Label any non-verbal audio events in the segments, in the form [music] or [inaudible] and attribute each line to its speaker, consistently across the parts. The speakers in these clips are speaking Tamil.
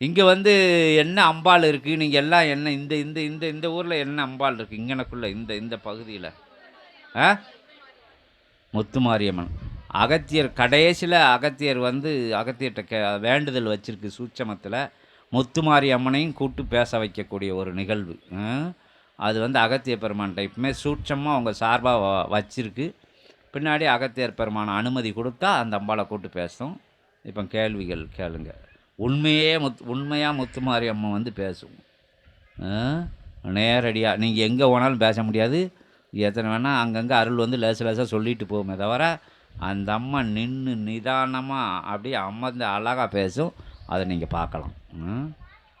Speaker 1: இங்கே வந்து என்ன அம்பாள் இருக்குது நீங்கள் எல்லாம் என்ன இந்த இந்த இந்த இந்த ஊரில் என்ன அம்பாள் இருக்குது இங்கனக்குள்ளே இந்த இந்த பகுதியில். ஆ? முத்துமாரியம்மன். அகத்தியர் கடைசியில் அகத்தியர் வந்து அகத்தியர்கிட்ட கே வேண்டுதல் வச்சுருக்கு சூட்சமத்தில். முத்துமாரி அம்மனையும் கூட்டு பேச வைக்கக்கூடிய ஒரு நிகழ்வு. அது வந்து அகத்திய பெருமான் டைப்புமே சூட்சமாக அவங்க சார்பாக வ வச்சிருக்கு. பின்னாடி அகத்தியர் பெருமான அனுமதி கொடுத்தா அந்த அம்பாளை கூட்டு பேசும். இப்போ கேள்விகள் கேளுங்கள் உண்மையே முத் உண்மையாக முத்துமாரி அம்மா வந்து பேசும் நேரடியாக நீங்கள் எங்கே போனாலும் பேச முடியாது. எத்தனை வேணால் அங்கங்கே அருள் வந்து லேச லேசாக சொல்லிட்டு போகுமே தவிர அந்த அம்மா நின்று நிதானமாக அப்படியே அமர்ந்து அழகாக பேசும். அதை நீங்கள் பார்க்கலாம். ம்?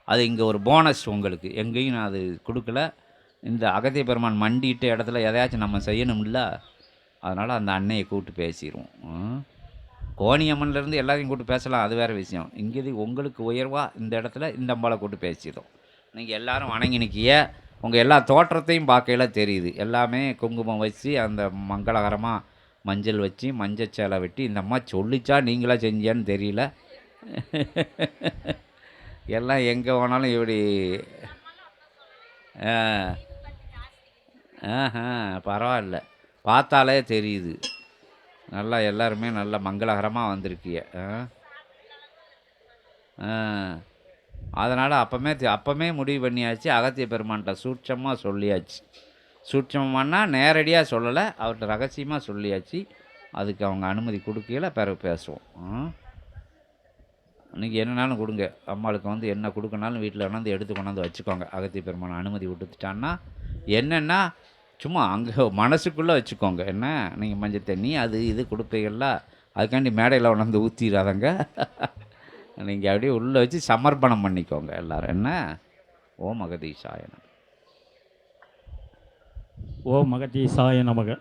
Speaker 1: அது இங்கே ஒரு போனஸ் உங்களுக்கு. எங்கேயும் நான் அது கொடுக்கல. இந்த அகத்திய பெருமான் மண்டிட்ட இடத்துல எதையாச்சும் நம்ம செய்யணும்ல அதனால் அந்த அன்னையை கூப்பிட்டு பேசிடுவோம் ம்? கோணியம்மன்லேருந்து எல்லாத்தையும் கூப்பிட்டு பேசலாம். அது வேறு விஷயம். இங்கே உங்களுக்கு உயர்வாக இந்த இடத்துல இந்த அம்பாளை கூப்பிட்டு பேசிடும். நீங்கள் எல்லாரும் வணங்கி நிற்கிய உங்கள் எல்லா தோற்றத்தையும் பார்க்கையில் தெரியுது. எல்லாமே குங்குமம் வச்சு அந்த மங்களகரமாக மஞ்சள் வச்சு மஞ்சள் சேலை வெட்டி இந்த அம்மா சொல்லிச்சா நீங்களாக செஞ்சியான்னு தெரியல. எல்லாம் எங்கே போனாலும் இப்படி. ஆ. ஆஹா பரவாயில்ல. பார்த்தாலே தெரியுது. நல்லா எல்லாருமே நல்லா மங்களகரமாக வந்திருக்கிய. ஆ? அதனால் அப்போமே அப்போமே முடிவு பண்ணியாச்சு. அகத்திய பெருமான்கிட்ட சூட்சமாக சொல்லியாச்சு. சூட்சமானா நேரடியாக சொல்லலை அவர்கிட்ட ரகசியமாக சொல்லியாச்சு. அதுக்கு அவங்க அனுமதி கொடுக்கல பிறகு பேசுவோம். இன்றைக்கி நீங்கள் என்னனாலும் கொடுங்க. அம்மாளுக்கு வந்து என்ன கொடுக்கணாலும் வீட்டில் கொண்டாந்து எடுத்து கொண்டாந்து வச்சுக்கோங்க. அகத்திய பெருமான் அனுமதி விட்டுட்டான்னா என்னென்னா சும்மா அங்கே [laughs] மனசுக்குள்ளே வச்சுக்கோங்க. என்ன? நீங்கள் மஞ்சள் தண்ணி அது இது கொடுப்பீங்களா அதுக்காண்டி மேடையில் உணர்ந்து ஊற்றிடாதங்க [laughs] நீங்கள் அப்படியே உள்ளே வச்சு சமர்ப்பணம் பண்ணிக்கோங்க எல்லாரும். என்ன? ஓம் ஓ
Speaker 2: ஓம் மகதீசாய நமக